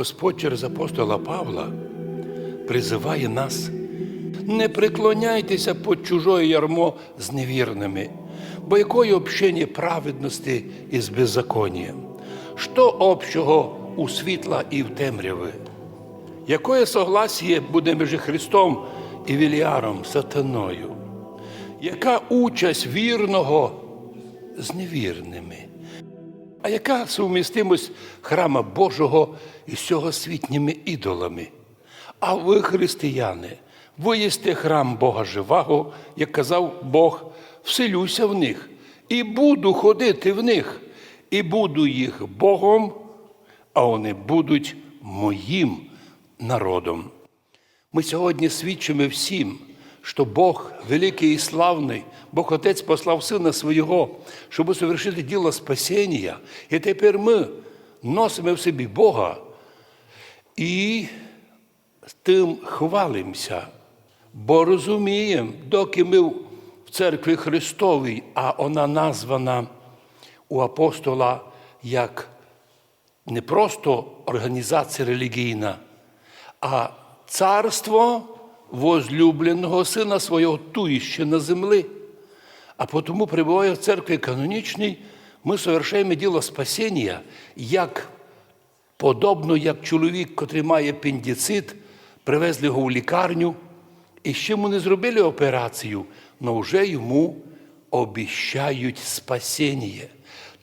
Господь через апостола Павла призиває нас. Не преклоняйтеся під чужое ярмо з невірними, бо якої общення праведності із беззаконієм? Що общого у світла і в темряви? Якое согласіє буде між Христом і Віліаром, сатаною? Яка участь вірного з невірними? А яка сумістимость храма Божого із сьогосвітніми ідолами? А ви, християни, ви єсте храм Бога живого, як казав Бог, вселюся в них, і буду ходити в них, і буду їх Богом, а вони будуть моїм народом. Ми сьогодні свідчимо всім, що Бог великий і славний, Бог Отець послав Сина Свого, щоб совершити діло спасіння. І тепер ми носимо в собі Бога і тим хвалимося, бо розуміємо, доки ми в церкві Христовій, а вона названа у апостола як не просто організація релігійна, а царство возлюбленого сина свого туїще на землі. А потому, прибуває в церкві канонічній, ми совершаємо діло спасіння, як подобно як чоловік, котрий має пендіцит, привезли його в лікарню, і ще йому не зробили операцію, але вже йому обіщають спасіння.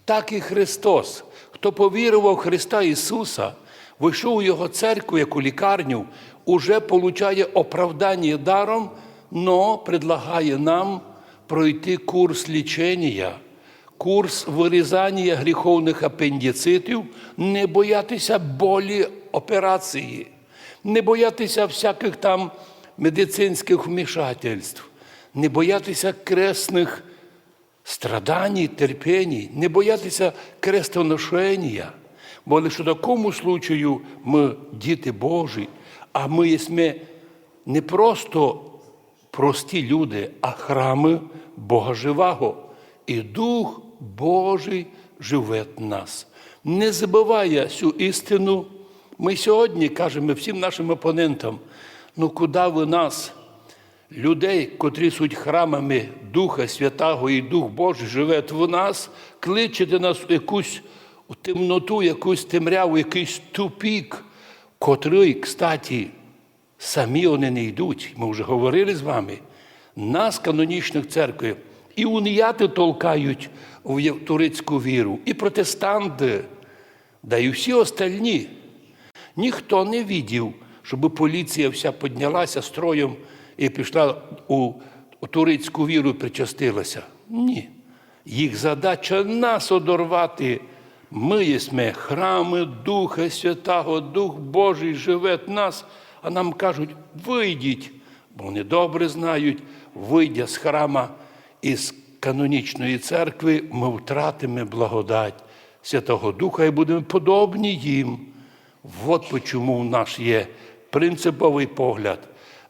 Так і Христос, хто повірував в Христа Ісуса, вийшов у Його церкву, як у лікарню, уже получає оправдання даром, но предлагає нам пройти курс лічення, курс вирізання гріховних апендицитів, не боятися болі операції, не боятися всяких там медицинських вмішательств, не боятися кресних страдань, терпінь, не боятися крестоношення, бо лише в такому случаю ми діти Божі, а ми єсме не просто прості люди, а храми Бога живого. І Дух Божий живе в нас. Не забуває цю істину. Ми сьогодні кажемо всім нашим опонентам, ну куди ви нас, людей, котрі суть храмами Духа Святого і Дух Божий живе в нас, кличете нас в якусь у темноту, якусь темряву, якийсь тупік, котрий, кстати, самі вони не йдуть. Ми вже говорили з вами. Нас, канонічних церкви, і уніяти толкають в турецьку віру, і протестанти, да і всі остальні. Ніхто не відів, щоб поліція вся піднялася строєм і пішла у турецьку віру і причастилася. Ні. Їх задача нас одорвати. Ми єсме храми Духа Святого, Дух Божий живе в нас, а нам кажуть, вийдіть, бо вони добре знають, вийдя з храма із канонічної церкви, ми втратимо благодать Святого Духа і будемо подобні їм. От чому в нас є принциповий погляд.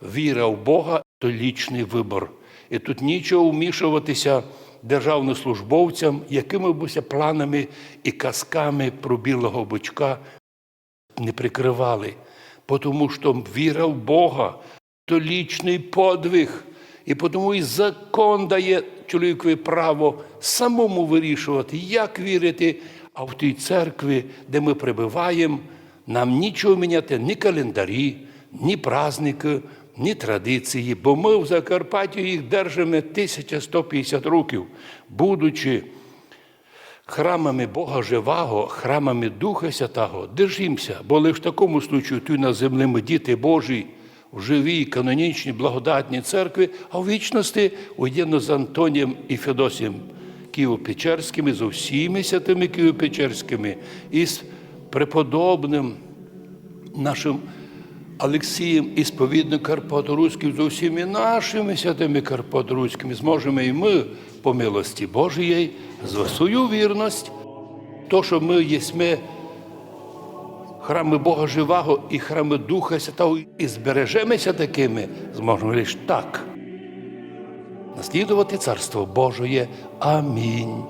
Віра в Бога то лічний вибор. І тут нічого вмішуватися державнослужбовцям, якими б планами і казками про білого бичка не прикривали. Тому що віра в Бога то лічний подвиг. І тому і закон дає чоловікові право самому вирішувати, як вірити, а в тій церкві, де ми прибуваємо, нам нічого міняти, ні календарі, ні праздники, ні традиції, бо ми в Закарпатті їх держимо 1150 років, будучи храмами Бога Живого, храмами Духа Святого, держимося, бо лише в такому случаю тут на землі ми діти Божі, в живій, канонічній, благодатній церкві, а в вічності уєдно з Антонієм і Федосієм Києво-Печерськими, з усіми святими Києво-Печерськими, і з преподобним нашим Олексієм і сповідним Карпаторуським, з усіми нашими святими Карпаторуськими, зможемо і ми, по милості Божої, за свою вірність, то, що ми єсме храми Бога Живого і храми Духа Святого, і збережемося такими, зможемо лише так. Наслідувати Царство Божоє. Амінь.